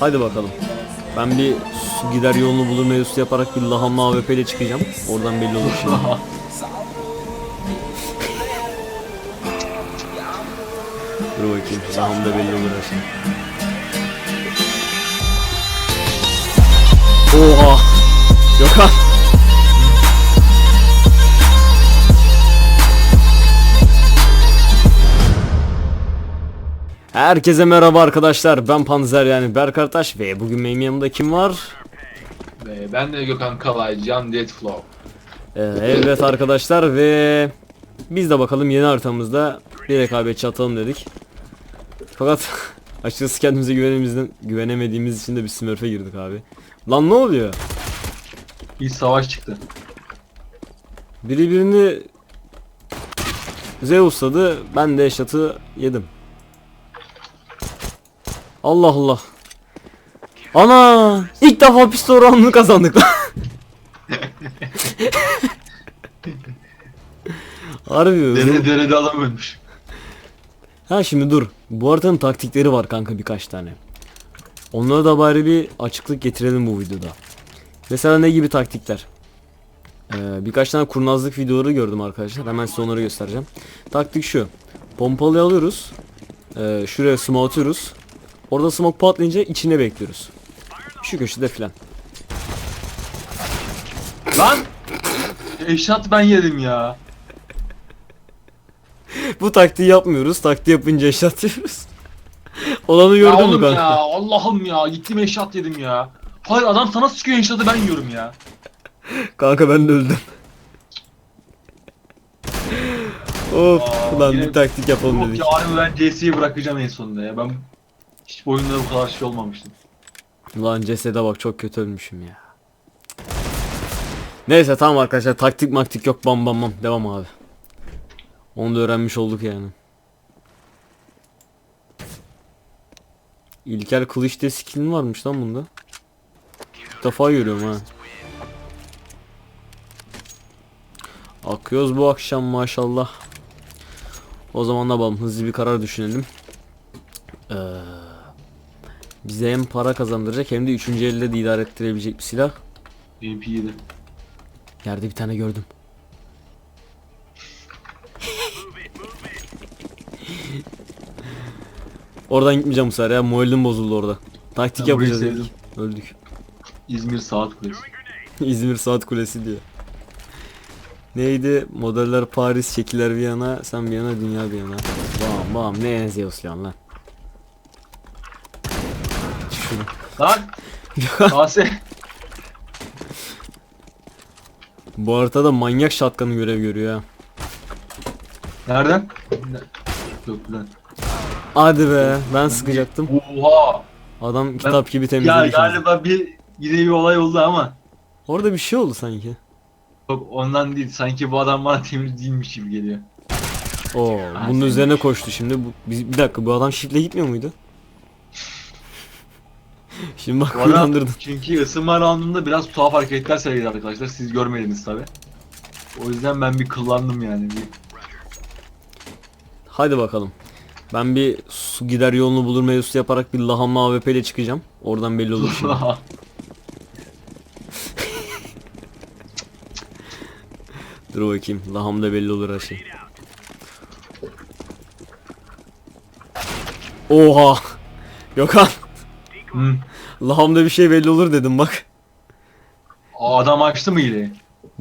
Hadi bakalım. Ben bir su gider yolunu bulur mevzusu yaparak bir lahanlı AWP ile çıkacağım. Oradan belli olur şimdi. Dur bakayım. Lahanlı belli olur her şey. Oha! Gökhan! Herkese merhaba arkadaşlar. Ben Panzer yani Berkartaş ve bugün benim yanımda kim var? Ve ben de Gökhan Kalay, Can Deadflow. Ee, evet arkadaşlar ve biz de bakalım yeni haritamızda bir rekabetçi atalım dedik. Fakat açıkçası kendimize güvenemediğimizden, güvenemediğimiz için de bir smurf'e girdik abi. Lan ne oluyor? Bir savaş çıktı. Biri birini Zeus'ladı ben de şatı yedim. Allah Allah. Ana! ilk defa pistol round'unu kazandık lan. Harbi? Dere derede adam ölmüş. Ha şimdi dur. Bu haritanın taktikleri var kanka birkaç tane. Onlara da bari bir açıklık getirelim bu videoda. Mesela ne gibi taktikler? Ee, birkaç tane kurnazlık videoları gördüm arkadaşlar. Hemen size onları göstereceğim. Taktik şu. Pompalıyı alıyoruz. Ee, şuraya smoke atıyoruz. Orada smoke patlayınca içine bekliyoruz. Şu köşede filan. Lan! Eşat ben yedim ya. Bu taktiği yapmıyoruz. Taktiği yapınca eşat yapıyoruz. Olanı Ya gördün mü oğlum kanka? ya Allah'ım ya gittim eşat yedim ya. Hayır adam sana sıkıyor eşatı ben yiyorum ya. Kanka ben de öldüm. of Aa, yine- bir taktik yapalım Yok dedik. ya abi ben CS'yi bırakacağım en sonunda ya. Ben hiç oyunda bu kadar şey olmamıştım. Ulan cesede bak çok kötü ölmüşüm ya. Neyse tamam arkadaşlar taktik maktik yok bam bam bam devam abi. Onu da öğrenmiş olduk yani. İlkel kılıç diye skill'in varmış lan bunda. İlk defa görüyorum ha. Akıyoruz bu akşam maşallah. O zaman ne yapalım hızlı bir karar düşünelim. Ee, bize hem para kazandıracak hem de üçüncü elde de idare ettirebilecek bir silah. MP yedi. Yerde bir tane gördüm. Oradan gitmeyeceğim bu sefer ya. Moralim bozuldu orada. Taktik Ben yapacağız dedik. Öldük. İzmir Saat Kulesi. İzmir Saat Kulesi diyor. Neydi? Modeller Paris, şekiller Viyana, sen Viyana, dünya Viyana. Bam bam ne yazıyorsun lan? Şunu. Lan! Kase! Bu haritada manyak şatkanı görev görüyor ha. Nereden? Ne- Yok lan. Hadi be ben sıkacaktım. Oha! Adam kitap gibi Ya temizledi. şimdi. galiba bir yine bir olay oldu ama Orada bir şey oldu sanki. Yok ondan değil. Sanki bu adam bana temiz değilmiş gibi geliyor. Oo, bunun üzerine koştu şimdi. Bu, bir, bir dakika bu adam shiftle gitmiyor muydu? Şimdi bak Bu adam uyandırdın. çünkü ısınma roundunda biraz tuhaf hareketler sergiledi arkadaşlar. Siz görmediniz tabi. O yüzden ben bir kıllandım yani. Bir... Hadi bakalım. Ben bir su gider yolunu bulur mevzusu yaparak bir lahanlı AWP ile çıkacağım. Oradan belli olur şimdi. Dur bakayım. Lahamda belli olur her şey. Oha. Gökhan. Hı. Lahamda bir şey belli olur dedim bak. Aa, adam açtı mı hileyi?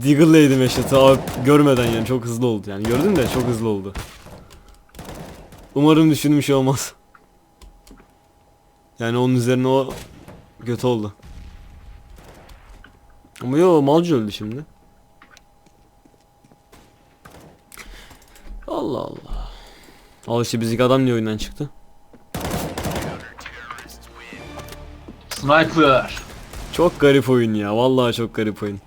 Diggle'laydım eşit'i abi görmeden yani çok hızlı oldu yani gördün de çok hızlı oldu. Umarım düşündüğüm şey olmaz. Yani onun üzerine o kötü oldu. Ama yo malcı öldü şimdi. Allah Allah. Al işte bizdeki adam niye oyundan çıktı? Sniper. Çok garip oyun ya. Vallahi çok garip oyun.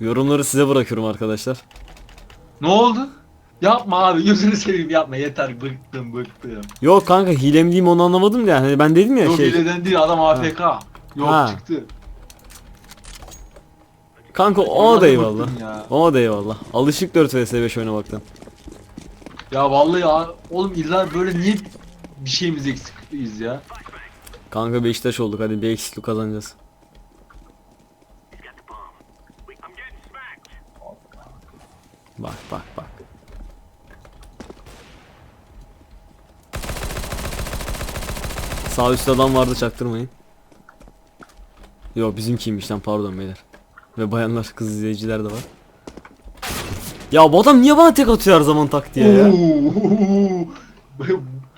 Yorumları size bırakıyorum arkadaşlar. Ne oldu? Yapma abi gözünü seveyim yapma yeter bıktım bıktım. Yok kanka hile mi diyeyim onu anlamadım da yani ben dedim ya Yok şey. hileden değil adam AFK. Yok Ha. çıktı. Kanka o Vallahi da eyvallah. bıktım Ya. O da eyvallah. Alışık 4 vs 5 oynamaktan. ya vallahi ya oğlum illa böyle niye bir şeyimiz eksikiz ya? Kanka Beşiktaş olduk hadi bir eksiklik kazanacağız. Bak bak bak. Sağ üstte adam vardı çaktırmayın. Yok bizimkiymiş lan pardon beyler. Ve bayanlar kız izleyiciler de var. Ya bu adam niye bana tek atıyor her zaman tak diye ya?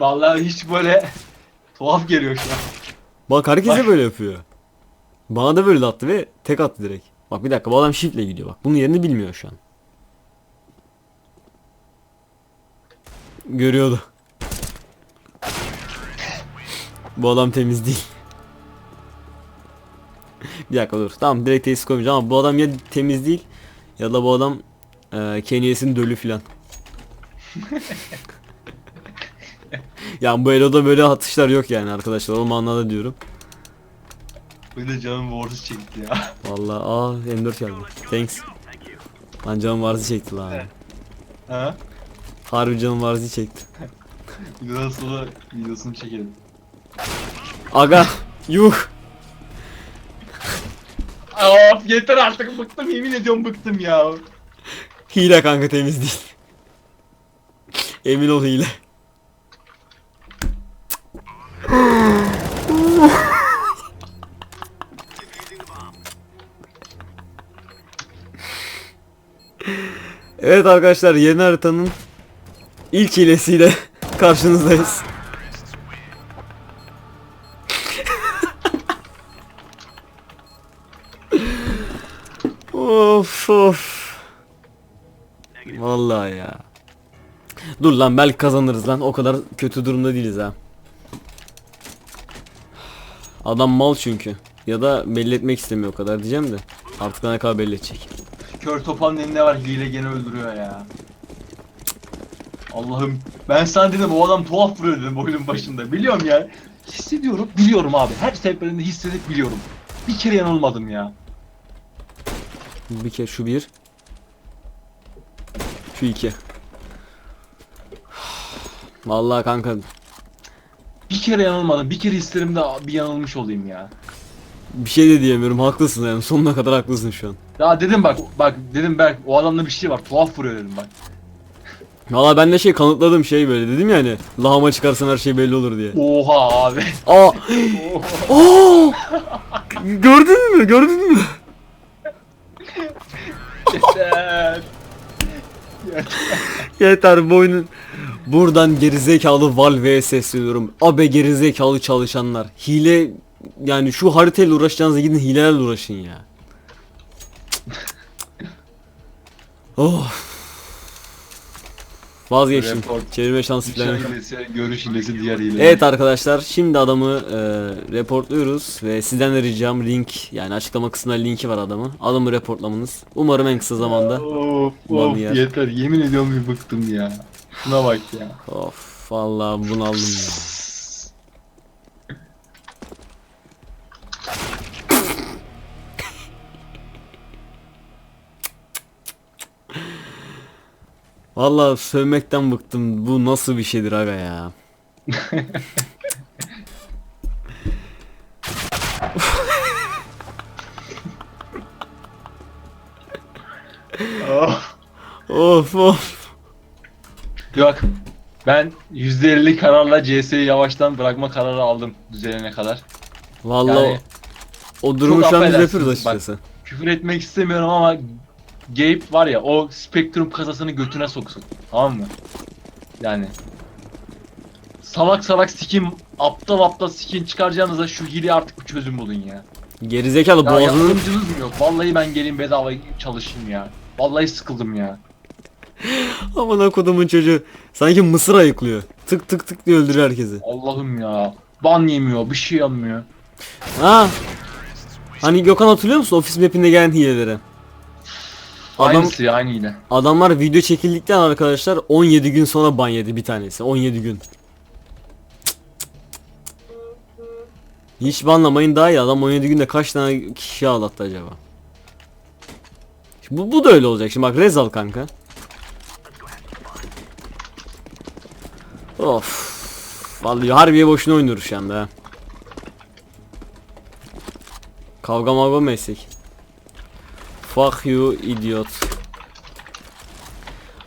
Vallahi hiç böyle tuhaf geliyor şu an. Bak herkese Bak. böyle yapıyor. Bana da böyle attı ve tek attı direkt. Bak bir dakika bu adam shiftle gidiyor bak. Bunun yerini bilmiyor şu an. Görüyordu. bu adam temiz değil. bir dakika dur. Tamam direkt tesis koymayacağım ama bu adam ya temiz değil ya da bu adam e, Kenyes'in dölü filan. yani bu Elo'da böyle atışlar yok yani arkadaşlar. O manada diyorum. De canım borcu çekti ya. Vallahi aa M4 geldi. Thanks. Lan canım varzi çekti lan. Ha? Harbi canım varzi çekti. Videodan sonra videosunu çekelim. Aga yuh. Of yeter artık bıktım yemin ediyorum bıktım ya. Hile kanka temiz değil. Emin ol hile. Evet arkadaşlar yeni haritanın ilk hilesiyle karşınızdayız. of of. Vallahi ya. Dur lan belki kazanırız lan. O kadar kötü durumda değiliz ha. Adam mal çünkü. Ya da belli etmek istemiyor o kadar diyeceğim de. Artık ne kadar belli edecek. Kör topanın elinde var hile gene öldürüyor ya. Allah'ım ben sana dedim o adam tuhaf vuruyor dedim oyunun başında biliyorum ya. Hissediyorum biliyorum abi her seferinde hissedip biliyorum. Bir kere yanılmadım ya. Bir kere şu bir. Şu iki. Vallahi kanka Bir kere yanılmadım bir kere isterim de bir yanılmış olayım ya. bir şey de diyemiyorum. Haklısın yani. Sonuna kadar haklısın şu an. Ya dedim bak bak dedim Berk o adamda bir şey var tuhaf vuruyor dedim bak. Valla ben de şey kanıtladım şey böyle dedim yani. Lahama çıkarsan her şey belli olur diye. Oha abi. Aa! Aa! Gördün mü? Gördün mü? Yeter. Yeter bu oyunun buradan gerizekalı Valve'ye sesleniyorum. Abe gerizekalı çalışanlar. Hile yani şu haritayla uğraşacağınıza gidin hilelerle uğraşın ya. oh. Vazgeçtim. Report. Çevirme şansı falan Nişan yok. hilesi, görüş hilesi, diğer hile. Evet arkadaşlar şimdi adamı e, reportluyoruz ve sizden de ricam link yani açıklama kısmında linki var adamı. Adamı reportlamanız. Umarım en kısa zamanda. Of of yer. yeter yemin ediyorum bir bıktım ya. Şuna bak ya. Of vallahi bunaldım ya. Vallahi sövmekten bıktım. Bu nasıl bir şeydir aga ya. Oh. Of of. Yok. Ben %50 kararla CS'yi yavaştan bırakma kararı aldım düzelene kadar. Vallahi Yani o, durumu çok şu an biz affedersiniz, yapıyoruz bak. açıkçası. küfür etmek istemiyorum ama Gabe var ya o Spectrum kasasını götüne soksun. Tamam mı? Yani salak salak skin aptal aptal skin çıkaracağınıza şu hile artık bir çözüm bulun ya. Gerizekalı Ya boğazının yardımcınız mı yok? Vallahi ben geleyim bedava çalışayım ya. Vallahi sıkıldım ya. Aman kodumun çocuğu sanki mısır ayıklıyor. Tık tık tık diye öldürüyor herkesi. Allah'ım ya. Ban yemiyor, bir şey yapmıyor. Ha. Hani Gökhan hatırlıyor musun ofis mapinde gelen hilelere? Adam, Aynısı ya aynıydı. adamlar video çekildikten arkadaşlar 17 gün sonra ban yedi bir tanesi. 17 gün. Hiç banlamayın daha iyi adam 17 günde kaç tane kişi ağlattı acaba? Bu, bu da öyle olacak şimdi bak Rezal kanka. Of. Vallahi harbiye boşuna oynuyoruz şu anda. Kavga mavga mı etsek? Fuck you idiot.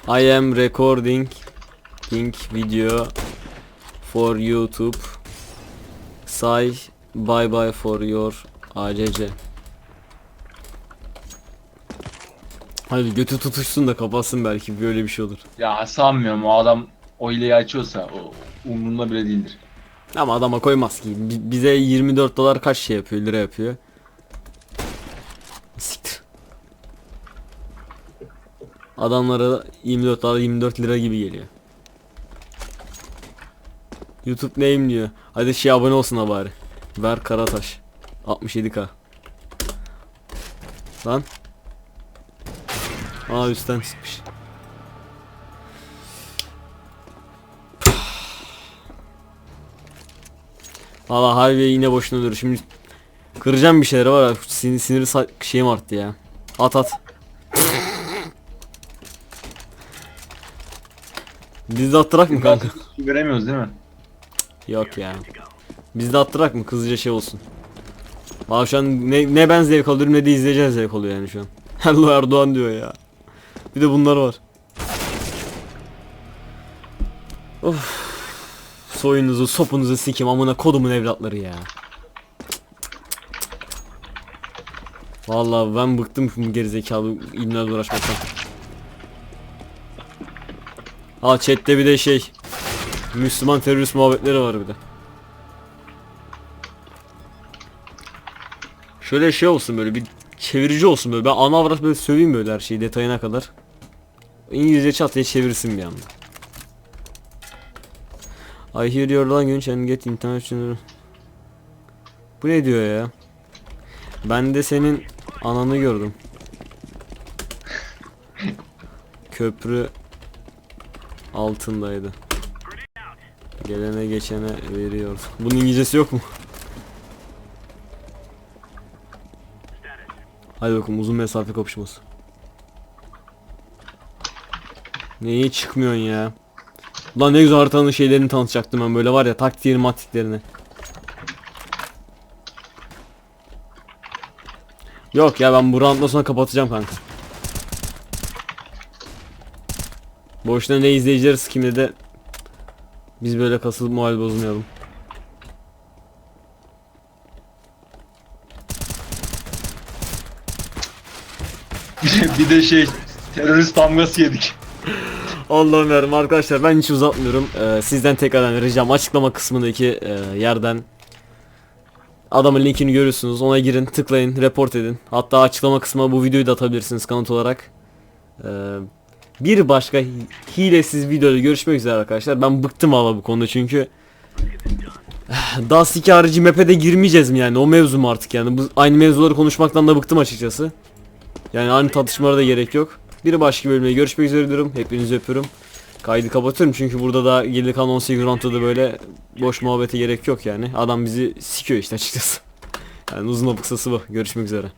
I am recording ing video for YouTube. Say bye bye for your ACC. Hadi götü tutuşsun da kapatsın belki böyle bir şey olur. Ya sanmıyorum o adam o hileyi açıyorsa o umurumda bile değildir. Ama adama koymaz ki. Bi- Bize 24 dolar kaç şey yapıyor? Lira yapıyor. Siktir. Adamlara 24 dolar 24 lira gibi geliyor. YouTube neyim diyor. Hadi şey abone olsun ha bari. Ver Karataş. 67k. Lan. Aa üstten sıkmış. Valla harbi yine boşuna dur. Şimdi kıracağım bir şeyler var. Sinir, sinir şeyim arttı ya. At at. Biz de attırak mı kanka? Su veremiyoruz değil mi? Yok ya. Biz de attırak mı? Kızıca şey olsun. Valla şu an ne, ne ben zevk alıyorum ne de izleyeceğiz zevk alıyor yani şu an. Hello Erdoğan diyor ya. Bir de bunlar var. Of. Soyunuzu sopunuzu sikim amına kodumun evlatları ya. Vallahi ben bıktım bu gerizekalı ilmlerle uğraşmaktan. Ha chatte bir de şey Müslüman terörist muhabbetleri var bir de. Şöyle şey olsun böyle bir çevirici olsun böyle ben ana avrat böyle söveyim böyle her şeyi detayına kadar. İngilizce çat diye çevirsin bir anda. I hear your language and get international. Bu ne diyor ya? Ben de senin ananı gördüm. Köprü altındaydı. Gelene geçene veriyor. Bunun İngilizcesi yok mu? Hadi bakalım uzun mesafe kapışması. Neye çıkmıyorsun ya? Lan ne güzel haritanın şeylerini tanıtacaktım ben böyle var ya taktiğini matiklerini. Yok ya ben bu rounddan sonra kapatacağım kanka. Boşuna ne izleyicileri sikimde de biz böyle kasılıp moral bozmayalım. bir de şey terörist damgası yedik. Allah'ım yarabbim arkadaşlar ben hiç uzatmıyorum. Ee, sizden tekrardan ricam açıklama kısmındaki e, yerden adamın linkini görüyorsunuz. Ona girin, tıklayın, report edin. Hatta açıklama kısmına bu videoyu da atabilirsiniz kanıt olarak. Ee, bir başka hi- hilesiz videoda görüşmek üzere arkadaşlar. Ben bıktım valla bu konuda çünkü Dust 2 harici map'e de girmeyeceğiz mi yani o mevzu mu artık yani bu aynı mevzuları konuşmaktan da bıktım açıkçası. Yani aynı tartışmalara da gerek yok. Bir başka bölümde görüşmek üzere diyorum. Hepinizi öpüyorum. Kaydı kapatıyorum çünkü burada da geri kalan 18 roundda da böyle boş muhabbete gerek yok yani. Adam bizi sikiyor işte açıkçası. Yani uzun kısası bu. Görüşmek üzere.